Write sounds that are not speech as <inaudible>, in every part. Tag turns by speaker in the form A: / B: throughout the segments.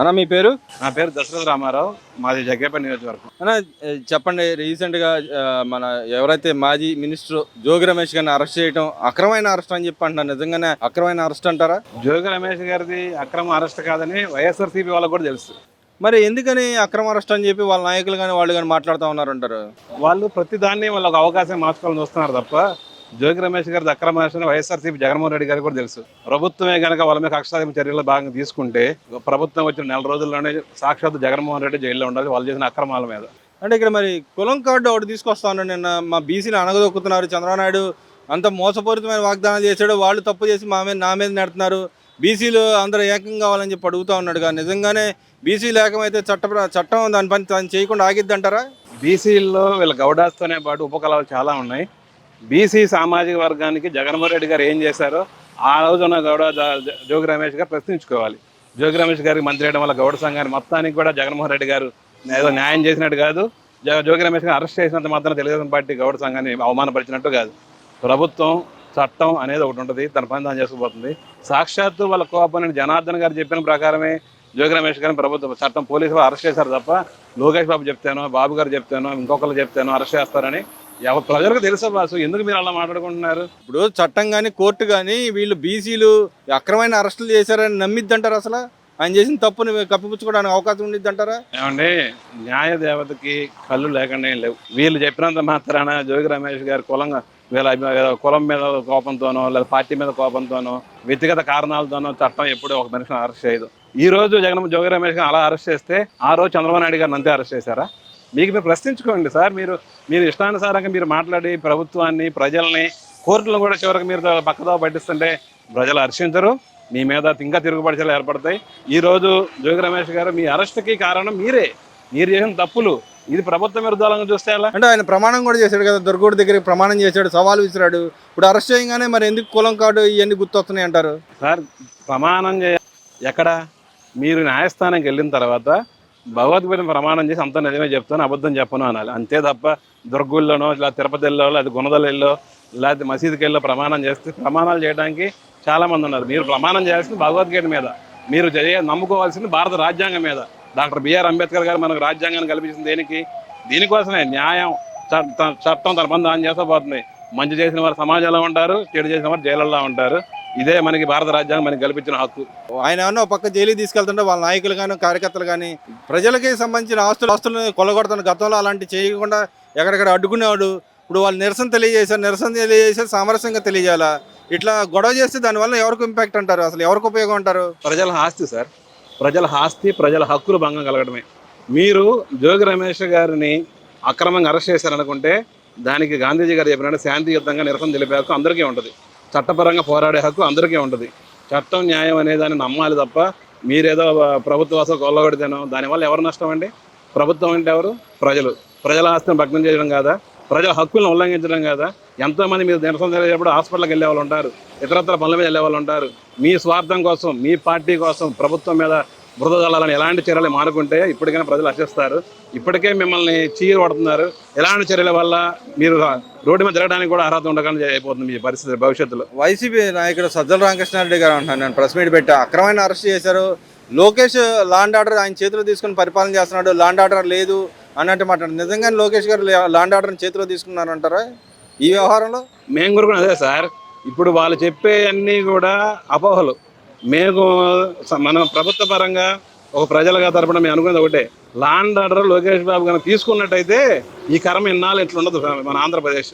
A: అన్న మీ పేరు?
B: నా పేరు దశరథ రామారావు. మాది జగ్గేపల్లి నియోజకవర్గం.
A: అన్న చెప్పండి రీసెంట్గా మన ఎవరైతే మాజీ మినిస్టర్ జోగి రమేష్ గారిని అరెస్ట్ చేయడం అక్రమైన అరెస్ట్ అని చెప్పి అంటున్నారు. నిజంగానే అక్రమైన అరెస్ట్ అంటారా?
B: జోగి రమేష్ గారిది అక్రమ అరెస్ట్ కాదని వైఎస్ఆర్సీపీ వాళ్ళకు కూడా తెలుసు.
A: మరి ఎందుకని అక్రమ అరెస్ట్ అని చెప్పి వాళ్ళ నాయకులు కానీ వాళ్ళు కానీ మాట్లాడుతూ ఉన్నారు
B: వాళ్ళు ప్రతి దాన్ని వాళ్ళకి అవకాశం మార్చుకోవాలని చూస్తున్నారు తప్ప జోగి రమేష్ గారి అక్రమ అరెస్ట్ అని వైఎస్ఆర్సీపీ జగన్మోహన్ రెడ్డి గారికి కూడా తెలుసు. ప్రభుత్వమే కనుక వాళ్ళ మీద కక్షాధిప చర్యలు భాగంగా తీసుకుంటే ప్రభుత్వం వచ్చిన నెల రోజుల్లోనే సాక్షాత్ జగన్మోహన్ రెడ్డి జైల్లో ఉండాలి వాళ్ళు చేసిన అక్రమాల మీద.
A: అంటే ఇక్కడ మరి కులం కార్డు ఒకటి తీసుకొస్తా ఉన్నాడు నిన్న. మా బీసీలు అనగదొక్కుతున్నారు. చంద్రబాబు నాయుడు అంత మోసపూరితమైన వాగ్దానాలు చేశాడు. వాళ్ళు తప్పు చేసి మా మీద నా మీద నెడుతున్నారు. బీసీలు అందరూ ఏకం కావాలని చెప్పి అడుగుతా ఉన్నాడుగా నిజంగానే బీసీలు ఏకమైతే చట్ట చట్టం దాని పని చేయకుండా ఆగిద్ది అంటారా
B: బీసీల్లో వీళ్ళ గౌడాస్తోనే పాటు ఉపకళాలు చాలా ఉన్నాయి. బీసీ సామాజిక వర్గానికి జగన్మోహన్ రెడ్డి గారు ఏం చేశారో ఆ రోజున గౌడ జోగి రమేష్ గారు ప్రశ్నించుకోవాలి. జోగి రమేష్ గారికి మంత్రి వేయడం వల్ల గౌడ సంఘాన్ని మొత్తానికి కూడా జగన్మోహన్ రెడ్డి గారు ఏదో న్యాయం చేసినట్టు కాదు జోగి రమేష్ గారు అరెస్ట్ చేసినంత మాత్రం తెలుగుదేశం పార్టీ గౌడ సంఘాన్ని అవమానపరిచినట్టు కాదు. ప్రభుత్వం చట్టం అనేది ఒకటి ఉంటుంది తన పని తాను చేసుకుపోతుంది. సాక్షాత్తు వాళ్ళ కోపని జనార్దన్ గారు చెప్పిన ప్రకారమే జోగి రమేష్ గారిని ప్రభుత్వం చట్టం పోలీసులు అరెస్ట్ చేశారు తప్ప లోకేష్ బాబు చెప్తాను బాబు గారు చెప్తాను ఇంకొకరు చెప్తాను అరెస్ట్ చేస్తారని ప్రజలకు తెలుసా బాసు? ఎందుకు మీరు అలా మాట్లాడుకుంటున్నారు?
A: ఇప్పుడు చట్టం కానీ కోర్టు కానీ వీళ్ళు బీసీలు అక్రమైన అరెస్టులు చేశారని నమ్మిద్దంటారు అసలు? ఆయన చేసిన తప్పుని కప్పిపుచ్చుకోవడానికి అవకాశం ఉండిద్ది అంటారా
B: ఏమండి న్యాయ దేవతకి కళ్ళు లేకుండా ఏం లేవు. వీళ్ళు చెప్పినంత మాత్రాన జోగి రమేష్ గారు కులంగా వీళ్ళ కులం మీద కోపంతోనో లేదా పార్టీ మీద కోపంతోనో వ్యక్తిగత కారణాలతోనో చట్టం ఎప్పుడూ ఒక మనిషిని అరెస్ట్ చేయదు. ఈ రోజు జగన్ జోగి రమేష్ గారు అలా అరెస్ట్ చేస్తే ఆ రోజు చంద్రబాబు నాయుడు గారిని అంతే అరెస్ట్ చేశారా? మీకు మీరు ప్రశ్నించుకోండి సార్. మీరు మీరు ఇష్టానుసారంగా మీరు మాట్లాడి ప్రభుత్వాన్ని ప్రజల్ని కోర్టులను కూడా చివరికి మీరు పక్కదో పట్టిస్తుంటే ప్రజలు హర్షించరు. మీ మీద ఇంకా తిరుగుబడిచలు ఏర్పడతాయి. ఈ రోజు జోగి రమేష్ గారు మీ అరెస్ట్కి కారణం మీరే. మీరు చేసిన తప్పులు. ఇది ప్రభుత్వ విరుద్ధాలను చూస్తే ఎలా?
A: అంటే ఆయన ప్రమాణం కూడా చేశాడు కదా. దుర్గోడు దగ్గర ప్రమాణం చేశాడు సవాల్ విసిరాడు. ఇప్పుడు అరెస్ట్ చేయగానే మరి ఎందుకు కులం కార్డు ఇవన్నీ గుర్తొస్తున్నాయి అంటారు?
B: సార్ ప్రమాణం చేయ ఎక్కడ? మీరు న్యాయస్థానానికి వెళ్ళిన తర్వాత భగవద్గీత ప్రమాణం చేసి అంత నిజమే చెప్తాను అబద్ధం చెప్పను అనాలి. అంతే తప్ప దుర్గుల్లోనో ఇలా తిరుపతిలో లేదా గుణదలలో లేకపోతే మసీదుకి వెళ్ళో ప్రమాణం చేస్తే ప్రమాణాలు చేయడానికి చాలామంది ఉన్నారు. మీరు ప్రమాణం చేయాల్సింది భగవద్గీత మీద. మీరు చేయ నమ్ముకోవాల్సింది భారత రాజ్యాంగం మీద. డాక్టర్ బిఆర్ అంబేద్కర్ గారు మనకు రాజ్యాంగాన్ని కల్పించింది దేనికి? దీనికోసమే న్యాయం చట్టం తన పని దాని చేసపోతుంది మంచి చేసిన వారు సమాజంలో ఉంటారు చెడు చేసిన వారు జైలలో ఉంటారు. ఇదే మనకి భారత రాజ్యాంగం మనకి కల్పించిన హక్కు.
A: ఆయన ఏమన్నా పక్క జైలుకి తీసుకెళ్తుంటే వాళ్ళ నాయకులు కానీ కార్యకర్తలు కానీ ప్రజలకి సంబంధించిన ఆస్తులు ఆస్తులను కొలగొడుతున్న గతంలో అలాంటి చేయకుండా ఎక్కడెక్కడ అడ్డుకునేవాడు ఇప్పుడు వాళ్ళు నిరసన తెలియజేశారు నిరసన తెలియజేశారు సామరస్యంగా తెలియజేయాలా? ఇట్లా గొడవ చేస్తే దానివల్ల ఎవరికి ఇంపాక్ట్ అంటారు? అసలు ఎవరికి ఉపయోగం అంటారు?
B: ప్రజల ఆస్తి సార్. ప్రజల ఆస్తి ప్రజల హక్కులు భంగం కలగడమే. మీరు జోగి రమేష్ గారిని అక్రమంగా అరెస్ట్ చేశారనుకుంటే దానికి గాంధీజీ గారు చెప్పినట్టు శాంతియుతంగా నిరసన తెలిపే అందరికీ ఉంటుంది. చట్టపరంగా పోరాడే హక్కు అందరికీ ఉంటుంది. చట్టం న్యాయం అనేదాన్ని నమ్మాలి తప్ప మీరేదో ప్రభుత్వ వాసం కొల్లగొడితేనో దానివల్ల ఎవరు నష్టం అండి? ప్రభుత్వం అంటే ఎవరు? ప్రజలు. ప్రజల ఆస్తిని భగ్నం చేయడం కాదా? ప్రజల హక్కులను ఉల్లంఘించడం కాదా? ఎంతోమంది మీరు నిరసన తెలియజేటప్పుడు హాస్పిటల్కి వెళ్ళే వాళ్ళు ఉంటారు ఇతరత్ర పనుల మీద వెళ్ళే వాళ్ళు ఉంటారు. మీ స్వార్థం కోసం మీ పార్టీ కోసం ప్రభుత్వం మీద బురద జల్లాలని ఎలాంటి చర్యలు మానుకుంటే ఇప్పటికైనా ప్రజలు హర్షిస్తారు ఇప్పటికే మిమ్మల్ని చీర పడుతున్నారు. ఎలాంటి చర్యల వల్ల మీరు రోడ్డు మీద తిరగడానికి కూడా అర్హత ఉండకుండా అయిపోతుంది మీ పరిస్థితి భవిష్యత్తులో.
A: వైసీపీ నాయకుడు సజ్జల రామకృష్ణారెడ్డి గారు అంటున్నాను నేను ప్రెస్ మీట్ పెట్టా అక్రమైన అరెస్ట్ చేశారు. లోకేష్ లాండ్ ఆర్డర్ ఆయన చేతిలో తీసుకుని పరిపాలన చేస్తున్నాడు. లాండ్ ఆర్డర్ లేదు అన్నట్టు మాట్లాడు నిజంగానే లోకేష్ గారు లాండ్ ఆర్డర్ని చేతిలో తీసుకున్నారంటారా ఈ వ్యవహారంలో?
B: మేము కూడా అదే సార్. ఇప్పుడు వాళ్ళు చెప్పే అన్నీ కూడా అపోహలు. మేము మన ప్రభుత్వ పరంగా ఒక ప్రజలుగా తరపున మేము అనుకున్నది ఒకటే. లాండ్ ఆర్డర్ లోకేష్ బాబు కనుక తీసుకున్నట్టయితే ఈ కర్మ ఇన్నాళ్ళు ఇట్లా ఉండదు మన ఆంధ్రప్రదేశ్.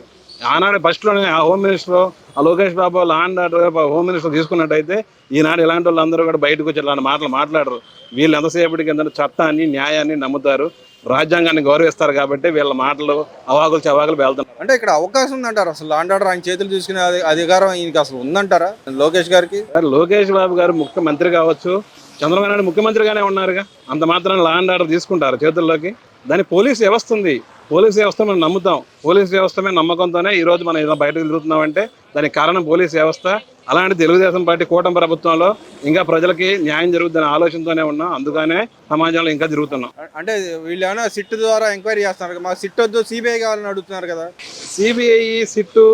B: ఆనాడు ఫస్ట్లోనే ఆ హోమ్ మినిస్టర్ ఆ Lokesh Babu land order home minister తీసుకున్నట్టయితే ఈనాడు ఇలాంటి వాళ్ళందరూ కూడా బయటకు వచ్చి ఇలాంటి మాటలు మాట్లాడరు. వీళ్ళు ఎంతసేపటికి ఏంటంటే చట్టాన్ని న్యాయాన్ని నమ్ముతారు రాజ్యాంగాన్ని గౌరవిస్తారు కాబట్టి వీళ్ళ మాటలు అవాకులు చవాకులు వెళ్తున్నారు
A: అంటే ఇక్కడ అవకాశం ఉందంటారు. అసలు లాండ్ ఆర్డర్ ఆయన చేతులు తీసుకునే అధికారం ఈయనకి అసలు ఉందంటారా? లోకేష్ గారికి?
B: లోకేష్ బాబు గారు ముఖ్యమంత్రి కావచ్చు. చంద్రబాబు నాయుడు ముఖ్యమంత్రిగానే ఉన్నారుగా. అంత మాత్రం లాండ్ ఆర్డర్ తీసుకుంటారు చేతుల్లోకి. దాని పోలీస్ వ్యవస్థ ఉంది. పోలీస్ వ్యవస్థ మనం నమ్ముతాం. పోలీస్ వ్యవస్థ మీద నమ్మకంతోనే ఈ రోజు మనం ఏదో బయటకు తిరుగుతున్నామంటే దానికి కారణం పోలీస్ వ్యవస్థ. అలాంటి తెలుగుదేశం పార్టీ కూటమి ప్రభుత్వంలో ఇంకా ప్రజలకి న్యాయం జరుగుతుందనే ఆలోచనతోనే ఉన్నాం. అందుకనే సమాజంలో ఇంకా తిరుగుతున్నాం.
A: అంటే వీళ్ళు ఏమైనా సిట్ ద్వారా ఎంక్వైరీ చేస్తున్నారు మాకు సిట్ వద్దు సిబిఐ కావాలని అడుగుతున్నారు కదా.
B: సిబిఐ సిట్టు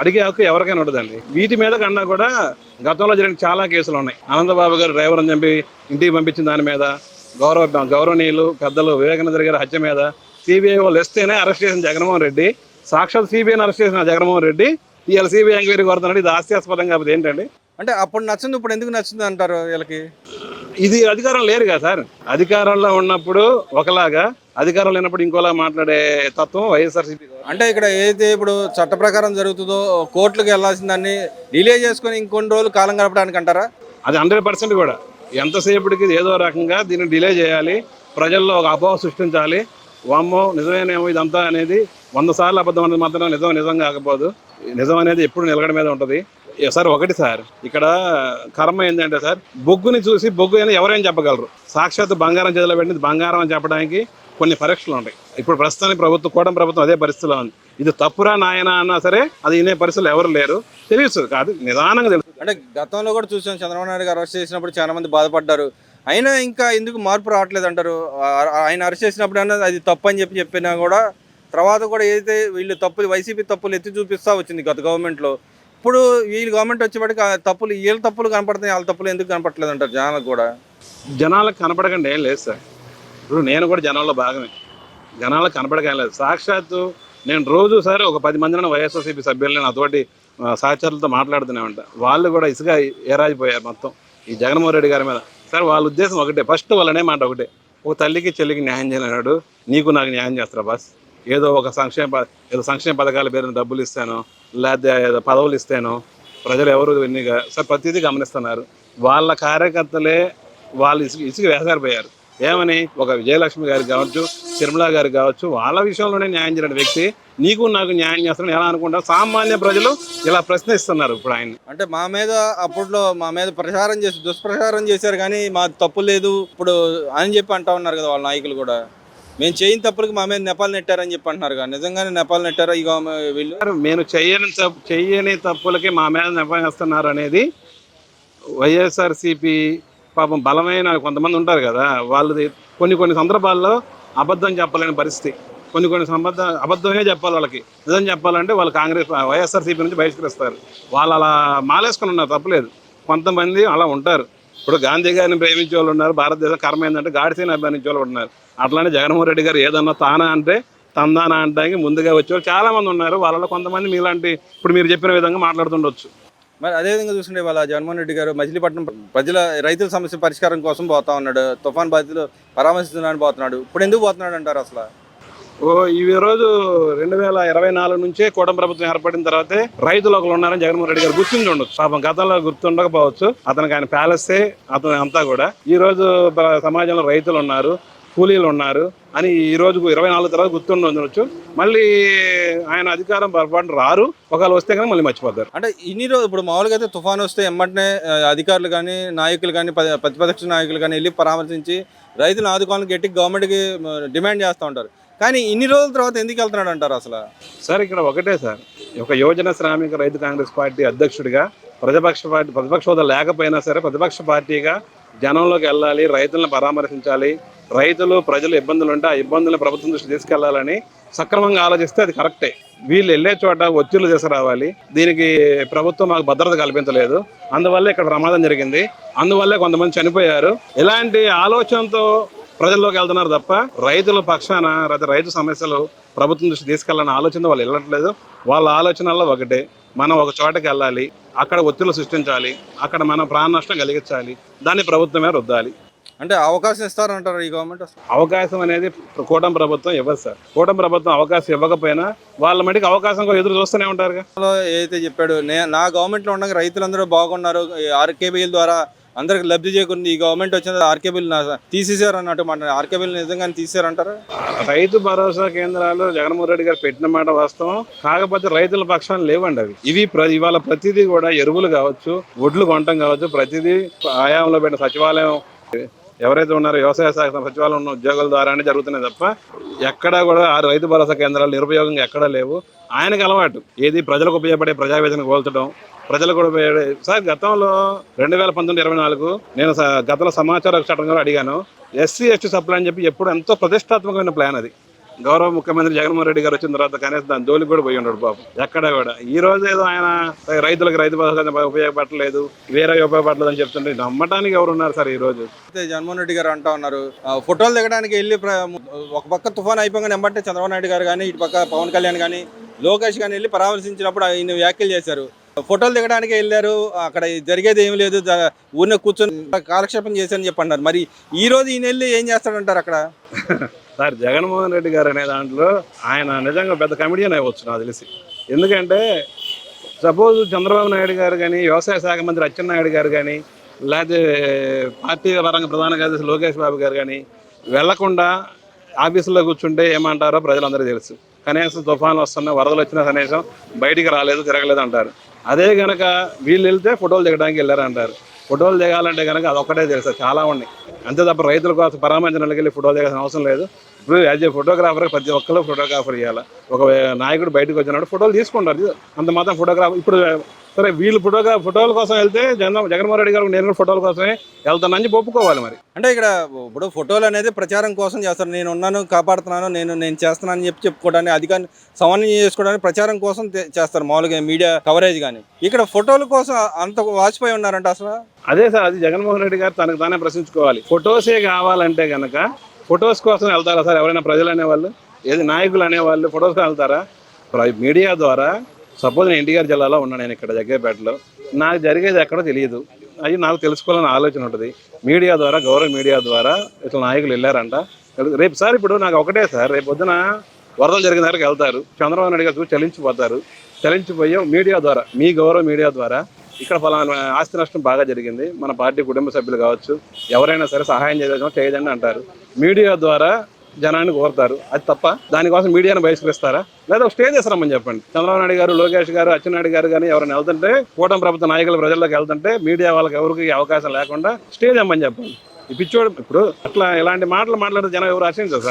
B: అడిగే హక్కు ఎవరికైనా ఉండదండి వీటి మీద కన్నా కూడా గతంలో జరిగిన చాలా కేసులు ఉన్నాయి. ఆనందబాబు గారు డ్రైవర్ అని చెప్పి ఇంటికి పంపించిన దాని మీద గౌరవ గౌరవనీయులు పెద్దలు వివేకానంద గారి హత్య మీద సిబిఐ వాళ్ళు వస్తేనే అరెస్ట్ చేసిన జగన్మోహన్ రెడ్డి. సాక్షాత్ సిబిఐని అరెస్ట్ చేసిన జగన్మోహన్ రెడ్డి. ఇవాళ సిబిఐ ఎంక్వైరీ కోరుతున్నాడు ఇది హాస్యాస్పదం కాకపోతే ఏంటండి?
A: అంటే అప్పుడు నచ్చింది ఇప్పుడు ఎందుకు నచ్చింది అంటారు వీళ్ళకి?
B: ఇది అధికారం లేరు కదా సార్. అధికారంలో ఉన్నప్పుడు ఒకలాగా అధికారం లేనప్పుడు ఇంకోలా మాట్లాడే తత్వం వైఎస్ఆర్సీపీ
A: అంటే ఇక్కడ ఏదైతే ఇప్పుడు చట్ట ప్రకారం జరుగుతుందో కోర్టులకు వెళ్ళాల్సిన దాన్ని డిలే చేసుకొని ఇంకొన్ని రోజులు కాలం గడపడానికి అంటారా?
B: అది హండ్రెడ్ పర్సెంట్ కూడా. ఎంతసేపటికి ఏదో రకంగా దీన్ని డిలే చేయాలి. ప్రజల్లో ఒక అపోహ సృష్టించాలి. వామ్మో నిజమేనేమో ఇదంతా అనేది వంద సార్లు అబద్ధం అనేది మాత్రం నిజం నిజం కాకపోదు. నిజం అనేది ఎప్పుడు నిలకడ మీద ఉంటుంది. సార్ ఒకటి సార్ ఇక్కడ కర్మ ఏంటంటే సార్ బొగ్గుని చూసి బొగ్గు అని ఎవరైనా చెప్పగలరు. సాక్షాత్ బంగారం చేతిలో పెట్టింది బంగారం అని చెప్పడానికి కొన్ని పరీక్షలు ఉంటాయి. ఇప్పుడు ప్రస్తుతానికి ప్రభుత్వం కూడా ప్రభుత్వం అదే పరిస్థితిలో ఉంది. ఇది తప్పురా నాయన అన్నా సరే అది వినే పరిస్థితులు ఎవరు లేరు. తెలుస్తుంది కాదు నిదానంగా తెలుసు.
A: అంటే గతంలో కూడా చూసాం చంద్రబాబు నాయుడు గారు అరెస్ట్ చేసినప్పుడు చాలా మంది బాధపడ్డారు. అయినా ఇంకా ఎందుకు మార్పు రావట్లేదు అంటారు ఆయన అరెస్ట్ చేసినప్పుడు అన్నది అది తప్పు అని చెప్పి చెప్పినా కూడా తర్వాత కూడా ఏదైతే వీళ్ళు తప్పులు వైసీపీ తప్పులు ఎత్తి చూపిస్తూ వచ్చింది గత గవర్నమెంట్లో. ఇప్పుడు వీళ్ళు గవర్నమెంట్ వచ్చేప్పటికి ఆ తప్పులు వీళ్ళ తప్పులు కనపడుతున్నాయి వాళ్ళ తప్పులు ఎందుకు కనపడలేదు అంటారు జనాలకు కూడా?
B: జనాలకు కనపడకండి ఏం లేదు సార్. ఇప్పుడు నేను కూడా జనాల్లో భాగమే. జనాలకు కనపడకం లేదు. సాక్షాత్తు నేను రోజు సరే ఒక పది మందిని వైఎస్ఆర్సీపీ సభ్యులని నాతోటి సహచరులతో మాట్లాడుతూనే ఉంటా. వాళ్ళు కూడా ఇసుక ఏరాజిపోయారు మొత్తం. ఈ జగన్మోహన్ రెడ్డి గారి మీద. సార్ వాళ్ళ ఉద్దేశం ఒకటే. ఫస్ట్ వాళ్ళనే మాట ఒకటే. ఒక తల్లికి చెల్లికి న్యాయం చేయలేనాడు నీకు నాకు న్యాయం చేస్తారా బాస్? ఏదో ఒక సంక్షేమ ఏదో సంక్షేమ పథకాల పేరున డబ్బులు ఇస్తాను లేదా ఏదో పదవులు ఇస్తాను ప్రజలు ఎవరు ఎన్నిగా సార్ ప్రతిదీ గమనిస్తున్నారు. వాళ్ళ కార్యకర్తలే వాళ్ళు ఇసుక ఇసుక వేసారిపోయారు. ఏమని? ఒక విజయలక్ష్మి గారికి కావచ్చు తిరుమల గారికి కావచ్చు వాళ్ళ విషయంలోనే న్యాయం చేయని వ్యక్తి. నీకు నాకు న్యాయం చేస్తాను ఎలా అనుకుంటారు సామాన్య ప్రజలు ఇలా ప్రశ్నిస్తున్నారు ఇప్పుడు ఆయన
A: అంటే మా మీద అప్పట్లో మా మీద ప్రచారం చేసి దుష్ప్రచారం చేశారు కానీ మా తప్పు లేదు. ఇప్పుడు అని చెప్పి అంటా ఉన్నారు కదా వాళ్ళ నాయకులు కూడా. మేము చేయని తప్పులకి మా మీద నెపాలు నెట్టారని చెప్పి అంటున్నారు కదా. నిజంగానే నెపాలు నెట్టారా గవర్న- వీళ్ళు?
B: నేను చెయ్యని తప్పు చెయ్యని తప్పులకి మా మీద నెపవేస్తున్నారు అనేది వైఎస్ఆర్సీపీ పాపం బలమైన కొంతమంది ఉంటారు కదా వాళ్ళది కొన్ని కొన్ని సందర్భాల్లో అబద్ధం చెప్పలేని పరిస్థితి. కొన్ని కొన్ని సంబద్ధ అబద్ధమే చెప్పాలి వాళ్ళకి. నిజం చెప్పాలంటే వాళ్ళు కాంగ్రెస్ వైఎస్ఆర్సీపీ నుంచి బహిష్కరిస్తారు. వాళ్ళు అలా మాలేసుకుని ఉన్నారు తప్పలేదు. కొంతమంది అలా ఉంటారు. ఇప్పుడు గాంధీ గారిని ప్రేమించే వాళ్ళు ఉన్నారు భారతదేశం కర్మ ఏంటంటే గాడిసేని అభిమానించే వాళ్ళు ఉన్నారు. అట్లానే జగన్మోహన్ రెడ్డి గారు ఏదన్నా తానా అంటే తందానా అంటానికి ముందుగా వచ్చేవాళ్ళు చాలామంది ఉన్నారు. వాళ్ళలో కొంతమంది మీలాంటి ఇప్పుడు మీరు చెప్పిన విధంగా మాట్లాడుతుండొచ్చు.
A: మరి అదేవిధంగా చూసుకుంటే వాళ్ళ జగన్మోహన్ రెడ్డి గారు మచిలీపట్నం ప్రజల రైతుల సమస్య పరిష్కారం కోసం పోతా ఉన్నాడు తుఫాన్ బాధితులు పరామర్శించడానికి పోతున్నాడు. ఇప్పుడు ఎందుకు పోతున్నాడు అంటారు అసలు?
B: ఓ ఈ రోజు రెండు వేల ఇరవై నాలుగు నుంచే కూటమి ప్రభుత్వం ఏర్పడిన తర్వాతే రైతులు ఒకరు ఉన్నారని జగన్మోహన్ రెడ్డి గారు గుర్తుండి ఉండొచ్చు. పాపం గతంలో గుర్తుండకపోవచ్చు. అతనికి ఆయన ప్యాలెస్ అతను అంతా కూడా. ఈ రోజు సమాజంలో రైతులు ఉన్నారు. కూలీలు ఉన్నారు అని ఈ రోజుకు ఇరవై నాలుగు తర్వాత గుర్తుండి ఉండొచ్చు. మళ్ళీ ఆయన అధికారం పొరపాటు రారు. ఒకవేళ వస్తే కానీ మళ్ళీ మర్చిపోతారు.
A: అంటే ఇన్ని రోజు ఇప్పుడు మామూలుగా అయితే తుఫాన్ వస్తే ఎమ్మటనే అధికారులు కానీ నాయకులు కానీ ప్రతిపక్ష నాయకులు కానీ వెళ్ళి పరామర్శించి రైతులను ఆదుకోవాలని గట్టి గవర్నమెంట్కి డిమాండ్ చేస్తూ ఉంటారు. కానీ ఇన్ని రోజుల తర్వాత ఎందుకు వెళ్తున్నాడు అంటారు అసలు?
B: సార్ ఇక్కడ ఒకటే సార్. ఒక యువజన శ్రామిక రైతు కాంగ్రెస్ పార్టీ అధ్యక్షుడిగా ప్రతిపక్ష పార్టీ ప్రతిపక్ష హోదా లేకపోయినా సరే ప్రతిపక్ష పార్టీగా జనంలోకి వెళ్ళాలి రైతులను పరామర్శించాలి రైతులు ప్రజలు ఇబ్బందులు ఉంటే ఆ ఇబ్బందులను ప్రభుత్వం దృష్టి తీసుకెళ్ళాలని సక్రమంగా ఆలోచిస్తే అది కరెక్టే. వీళ్ళు వెళ్ళే చోట ఒత్తిళ్ళు తీసుకురావాలి. దీనికి ప్రభుత్వం మాకు భద్రత కల్పించలేదు. అందువల్ల ఇక్కడ ప్రమాదం జరిగింది. అందువల్లే కొంతమంది చనిపోయారు. ఇలాంటి ఆలోచనతో ప్రజల్లోకి వెళ్తున్నారు తప్ప రైతుల పక్షాన లేదా రైతు సమస్యలు ప్రభుత్వం దృష్టి తీసుకెళ్ళాలని ఆలోచన వాళ్ళు వెళ్ళట్లేదు. వాళ్ళ ఆలోచనల్లో ఒకటే. మనం ఒక చోటకి వెళ్ళాలి. అక్కడ ఒత్తిళ్ళు సృష్టించాలి. అక్కడ మనం ప్రాణ నష్టం కలిగించాలి. దాన్ని ప్రభుత్వమే రుద్దాలి.
A: అంటే అవకాశం ఇస్తారంటారు ఈ గవర్నమెంట్
B: అవకాశం అనేది కూటమి ప్రభుత్వం ఇవ్వదు సార్. కూటమి ప్రభుత్వం అవకాశం ఇవ్వకపోయినా వాళ్ళ మటుకు అవకాశం ఎదురు చూస్తూనే ఉంటారుగా.
A: ఏదైతే చెప్పాడు నే గవర్నమెంట్లో ఉండగా రైతులందరూ బాగున్నారు. ఆర్కేబీల ద్వారా అందరికి లబ్ధి చేకూరింది. ఈ గవర్నమెంట్ వచ్చిన ఆర్కేబీలు తీసేసారు అన్నట్టు మాట. ఆర్కేబీలు నిజంగానే తీసేసారంటారు
B: రైతు భరోసా కేంద్రాలు జగన్మోహన్ రెడ్డి గారు పెట్టిన మాట వాస్తవం. కాకపోతే రైతుల పక్షాన లేవండి అవి. ఇవి ఇవాళ ప్రతిదీ కూడా ఎరువులు కావచ్చు ఒడ్లు కొనటం కావచ్చు ప్రతిదీ ఆయాంలో పెట్టిన సచివాలయం ఎవరైతే ఉన్నారో వ్యవసాయ శాఖ సచివాలయం ఉన్న ఉద్యోగుల ద్వారానే జరుగుతున్నాయి తప్ప ఎక్కడా కూడా ఆ రైతు భరోసా కేంద్రాలు నిరుపయోగంగా ఎక్కడా లేవు. ఆయనకు అలవాటు. ఏది ప్రజలకు ఉపయోగపడే ప్రజావేదన కోల్చడం ప్రజలకు కూడా ఉపయోగపడే సార్ గతంలో రెండు వేల పంతొమ్మిది ఇరవై నాలుగు నేను స- గతంలో సమాచార చట్టంగా చట్టం కూడా అడిగాను ఎస్సీ ఎస్టీ సప్లై అని చెప్పి ఎప్పుడు ఎంతో ప్రతిష్టాత్మకమైన ప్లాన్ అది. గౌరవ ముఖ్యమంత్రి జగన్మోహన్ రెడ్డి గారు వచ్చిన తర్వాత కనీసం దాని జోలికి కూడా పోయి ఉన్నాడు పాపం ఎక్కడ కూడా. ఈ రోజు ఏదో ఆయన రైతులకు రైతు భరోసా ఉపయోగపడలేదు వేరే ఉపయోగపడలేదు అని చెప్తుంటే నమ్మటానికి ఎవరు ఉన్నారు సార్ ఈ రోజు?
A: అయితే జగన్మోహన్ రెడ్డి గారు అంటా ఉన్నారు. ఫోటోలు దిగడానికి వెళ్ళి ఒక పక్క తుఫాన్ అయిపోగానే వెంబటే చంద్రబాబు నాయుడు గారు కానీ ఇటు పక్క పవన్ కళ్యాణ్ కానీ లోకేష్ కానీ వెళ్ళి పరామర్శించినప్పుడు ఆయన వ్యాఖ్యలు చేశారు. ఫోటోలు దిగడానికి వెళ్ళారు. అక్కడ జరిగేది ఏం లేదు. ఊరినే కూర్చొని కాలక్షేపం చేశారని చెప్పి అన్నారు మరి ఈ రోజు ఈయన వెళ్ళి ఏం చేస్తాడంటారు అక్కడ? <laughs>
B: సార్ జగన్మోహన్ రెడ్డి గారు అనే దాంట్లో ఆయన నిజంగా పెద్ద కమెడియన్ అవ్వచ్చు నాకు తెలిసి. ఎందుకంటే సపోజ్ చంద్రబాబు నాయుడు గారు కానీ వ్యవసాయ శాఖ మంత్రి అచ్చెన్నాయుడు గారు కానీ లేకపోతే పార్టీ పరంగా ప్రధాన కార్యదర్శి లోకేష్ బాబు గారు కానీ వెళ్ళకుండా ఆఫీసులో కూర్చుంటే ఏమంటారో ప్రజలందరికీ తెలుసు. కనీసం తుఫాన్లు వస్తున్నా వరదలు వచ్చినా కనీసం బయటికి రాలేదు తిరగలేదు అంటారు. అదే కనుక వీళ్ళు వెళ్తే ఫోటోలు దిగడానికి వెళ్ళారు అంటారు ఫోటోలు దిగాలంటే కనుక అదొక్కటే తెలుసు. చాలా ఉన్నాయి. అంతే తప్ప రైతుల కోసం పరామర్శనకి వెళ్ళి ఫోటోలు దిగాల్సిన అవసరం లేదు. ఇప్పుడు యాజ్ ఏ ఫోటోగ్రాఫర్ ప్రతి ఒక్కరు ఫోటోగ్రాఫర్ ఇవ్వాలి ఒక నాయకుడు బయటకు వచ్చినప్పుడు ఫోటోలు తీసుకుంటారు. అంత మాత్రం ఫోటోగ్రాఫర్ ఇప్పుడు సరే వీళ్ళు ఫోటోగ్రా ఫోటోల కోసం వెళ్తే జగన్ జగన్మోహన్ రెడ్డి గారు నేను ఫోటోల కోసమే వెళ్తానని చెప్పి ఒప్పుకోవాలి మరి.
A: అంటే ఇక్కడ ఇప్పుడు ఫోటోలు అనేది ప్రచారం కోసం చేస్తారు. నేను ఉన్నాను కాపాడుతున్నాను నేను నేను చేస్తున్నాను అని చెప్పి చెప్పుకోవడానికి అధికారిని సమన్వయం చేసుకోవడానికి ప్రచారం కోసం చేస్తారు. మామూలుగా మీడియా కవరేజ్ కానీ. ఇక్కడ ఫోటోల కోసం అంత వాచిపోయి ఉన్నారంట అసలు?
B: అదే సార్ అది జగన్మోహన్ రెడ్డి గారు తనకు తానే ప్రశ్నించుకోవాలి. ఫొటోసే కావాలంటే గనక ఫొటోస్ కోసం వెళ్తారా సార్ ఎవరైనా ప్రజలు అనేవాళ్ళు? ఏది నాయకులు అనేవాళ్ళు ఫొటోస్ వెళ్తారా? మీడియా ద్వారా సపోజ్ నేను ఎన్టీఆర్ జిల్లాలో ఉన్నాను నేను ఇక్కడ జగ్గేపేటలో నాకు జరిగేది ఎక్కడో తెలియదు. అవి నాకు తెలుసుకోవాలని ఆలోచన ఉంటుంది. మీడియా ద్వారా గౌరవ మీడియా ద్వారా ఇట్లా నాయకులు వెళ్ళారంట. రేపు సార్ ఇప్పుడు నాకు ఒకటే సార్ రేపు పొద్దున వరదలు జరిగిన దగ్గరికి వెళ్తారు. చంద్రబాబు నాయుడు గారు చలించిపోతారు. చలించిపోయి మీడియా ద్వారా మీ గౌరవ మీడియా ద్వారా ఇక్కడ ఫలానా ఆస్తి నష్టం బాగా జరిగింది. మన పార్టీ కుటుంబ సభ్యులు కావచ్చు ఎవరైనా సరే సహాయం చేయడం చేయదండి అంటారు. మీడియా ద్వారా జనాన్ని కోరుతారు. అది తప్ప దానికోసం మీడియాను బహిష్కరిస్తారా? లేదా ఒక స్టేజ్ చెప్పండి. చంద్రబాబు నాయుడు గారు లోకేష్ గారు అచ్చెన్నాయుడు గారు కానీ ఎవరైనా వెళ్తుంటే కూటమి ప్రభుత్వ నాయకులు ప్రజల్లోకి వెళ్తుంటే మీడియా వాళ్ళకి ఎవరికి అవకాశం లేకుండా స్టేజ్ అమ్మని చెప్పండి. ఈ పిచ్చోడు ఇప్పుడు అట్లా ఇలాంటి మాటలు మాట్లాడితే జనం ఎవరు ఆశించారు సార్.